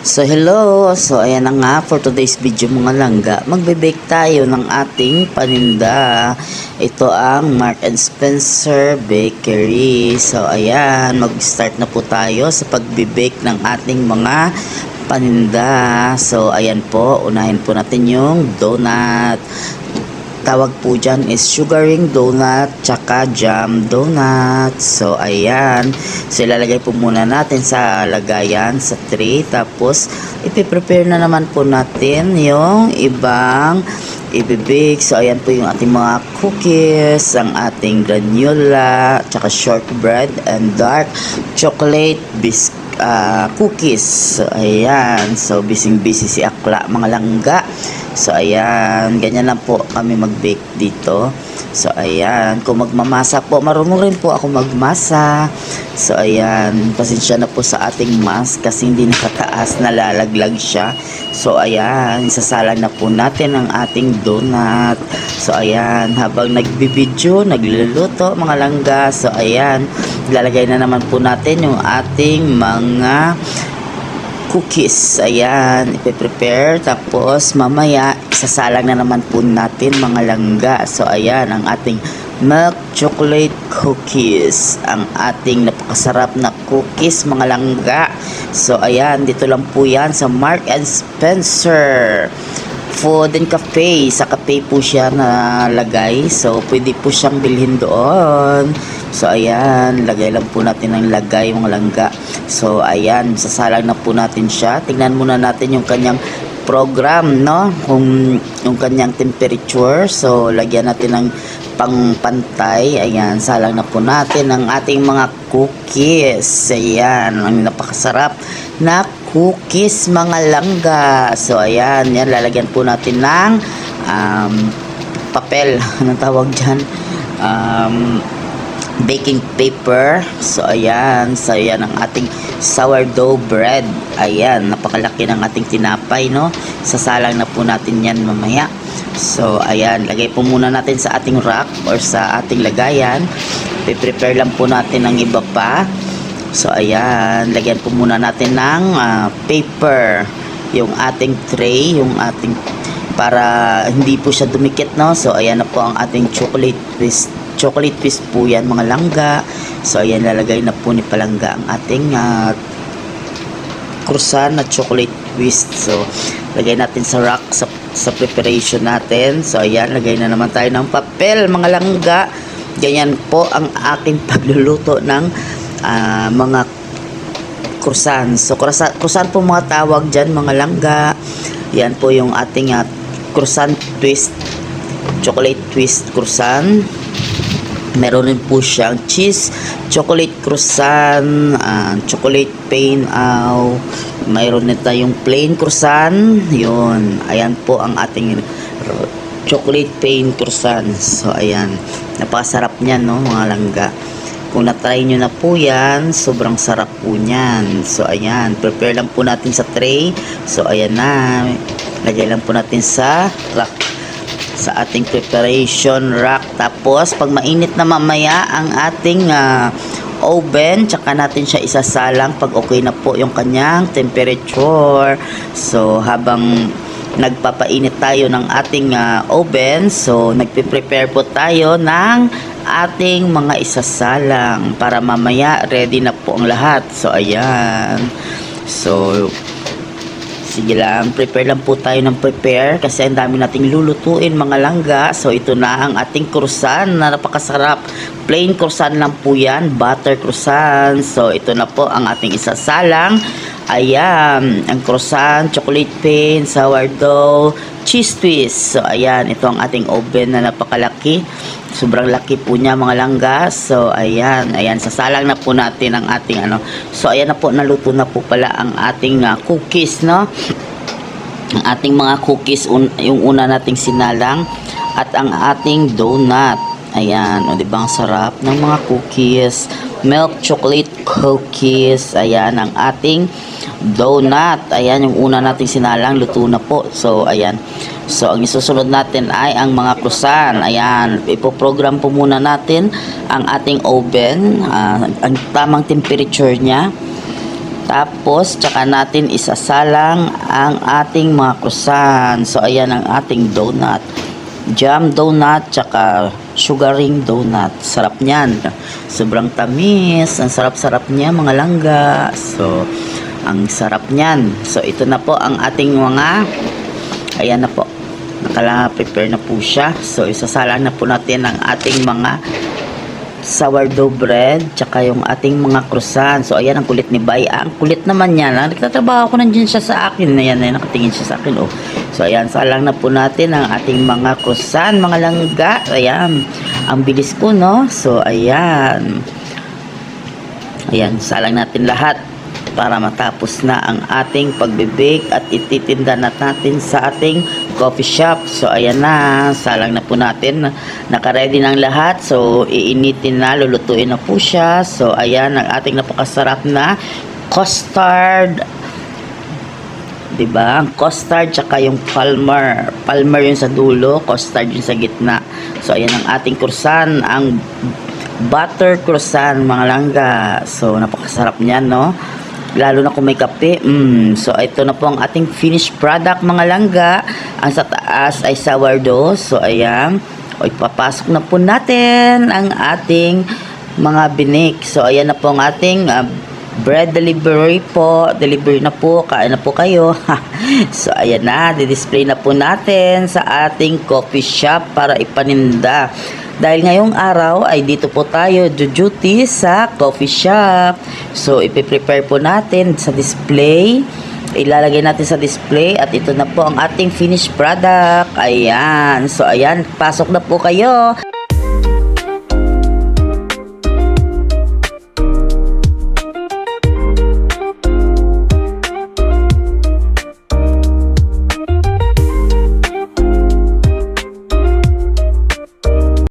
So hello, so ayan na nga for today's video mga langga, magbe-bake tayo ng ating paninda. Ito ang Mark and Spencer Bakery. So ayan, mag-start na po tayo sa pagbe-bake ng ating mga paninda. So ayan po, unahin po natin yung donut. Tawag po dyan is sugaring donut tsaka jam donut. So, ayan. So, ilalagay po muna natin sa lagayan, sa tray. Tapos, ipiprepare na naman po natin yung ibang ibibig. So, ayan po yung ating mga cookies, ang ating granula, tsaka shortbread, and dark chocolate biscuit ah, cookies. So, ayan. So, busy-busy si Akla, mga langga. So, ayan. Ganyan lang po kami mag-bake dito. So, ayan. Kung magmamasa po, marunong rin po ako magmasa. So, ayan. Pasensya na po sa ating mask kasi hindi nakataas, nalalaglag siya. So, ayan. Isasalang na po natin ang ating donut. So, ayan. Habang nagbibidyo, nagluluto, mga langga. So, ayan. Lalagay na naman po natin yung ating mga cookies. Ayan, ipe-prepare. Tapos, mamaya, isasalang na naman po natin mga langga. So, ayan, ang ating milk chocolate cookies. Ang ating napakasarap na cookies, mga langga. So, ayan, dito lang po yan sa Mark and Spencer food and cafe. Sa cafe po siya nalagay. So, pwede po siyang bilhin doon. So, ayan. Lagay lang po natin ng lagay, mga langga. So, ayan. Sasalang na po natin siya. Tingnan muna natin yung kanyang program, no? Kung yung kanyang temperature. So, lagyan natin ng pangpantay. Ayan. Salang na po natin ang ating mga cookies. Ayan. Ang napakasarap na cookies mga langga. So, ayan. Yan, lalagyan po natin ng um, papel. Anong tawag dyan? Um, baking paper. So, ayan. So, ayan ang ating sourdough bread. Ayan. Napakalaki ng ating tinapay, no? Sasalang na po natin yan mamaya. So, ayan. Lagay po muna natin sa ating rack or sa ating lagayan. Pre-prepare lang po natin ng iba pa. So, ayan. Lagyan po muna natin ng ah, paper. Yung ating tray, yung ating para hindi po siya dumikit, no? So, ayan na po ang ating chocolate twist. Chocolate twist po yan, mga langga. So, ayan, lalagay na po ni Palangga ang ating ah, croissant na chocolate twist. So, lagay natin sa rack sa, sa preparation natin. So, ayan, lagay na naman tayo ng papel, mga langga. Ganyan po ang aking pagluluto ng ah, mga croissant. So, croissant, croissant po mga tawag dyan, mga langga. Yan po yung ating ah, croissant twist, chocolate twist croissant. Meron rin po siyang cheese, chocolate croissant, ah, chocolate pain au. Mayroon din tayong plain croissant. Yun. Ayan po ang ating chocolate pain croissant. So, ayan. Napakasarap niyan, no, mga langga. Kung na-try nyo na po yan, sobrang sarap po niyan. So, ayan. Prepare lang po natin sa tray. So, ayan na. Lagay lang po natin sa rack sa ating preparation rack. Tapos, pag mainit na mamaya ang ating ah, oven, tsaka natin siya isasalang pag okay na po yung kanyang temperature. So, habang nagpapainit tayo ng ating ah, oven, so nagpe-prepare po tayo ng ating mga isasalang para mamaya ready na po ang lahat. So, ayan. So, Sige lang, prepare lang po tayo ng prepare kasi ang dami nating lulutuin mga langga. So ito na ang ating croissant na napakasarap. Plain croissant lang po yan, butter croissant. So ito na po ang ating isasalang. Ayan, ang croissant, chocolate pain, sourdough, cheese twist. So ayan, ito ang ating oven na napakalaki. Sobrang laki po niya mga langga. So ayan, ayan sasalang na po natin ang ating ano. So ayan na po naluto na po pala ang ating ah, cookies, no? Ang ating mga cookies un- yung una nating sinalang at ang ating donut. Ayan, o di ba ang sarap ng mga cookies. Milk chocolate cookies. Ayan ang ating donut. Ayan yung una nating sinalang luto na po. So ayan. So ang isusunod natin ay ang mga croissant. Ayan, ipoprogram po muna natin ang ating oven, ah, ang tamang temperature niya. Tapos, tsaka natin isasalang ang ating mga krusan. So, ayan ang ating donut. Jam donut, tsaka sugaring donut. Sarap niyan. Sobrang tamis. Ang sarap-sarap niya, mga langga. So, ang sarap niyan. So, ito na po ang ating mga, ayan na po. Nakala-prepare na po siya. So, isasalang na po natin ang ating mga sourdough bread, tsaka yung ating mga croissant. So, ayan ang kulit ni Bay. Ah, ang kulit naman niya. Ah. Nagtatrabaho ko nandiyan siya sa akin. Ayan, ayan, nakatingin siya sa akin. Oh. So, ayan, salang na po natin ang ating mga croissant, mga langga. Ayan, ang bilis po, no? So, ayan. Ayan, salang natin lahat para matapos na ang ating pagbe-bake at ititinda na natin sa ating coffee shop. So, ayan na. Salang na po natin. Nakaready ng lahat. So, iinitin na. Lulutuin na po siya. So, ayan ang ating napakasarap na custard. 'di ba? Ang custard tsaka yung palmer. Palmer yung sa dulo, custard yung sa gitna. So, ayan ang ating kursan. Ang butter croissant, mga langga. So, napakasarap niyan, no? Lalo na kung may kape. Mm. So, ito na po ang ating finished product, mga langga. Ang sa taas ay sourdough. So, ayan. O, ipapasok na po natin ang ating mga binik. So, ayan na po ang ating ah, bread delivery po. Delivery na po. Kain na po kayo. so, ayan na. Di-display na po natin sa ating coffee shop para ipaninda. Dahil ngayong araw ay dito po tayo duty sa coffee shop. So, ipiprepare po natin sa display. Ilalagay natin sa display at ito na po ang ating finished product. Ayan. So, ayan. Pasok na po kayo.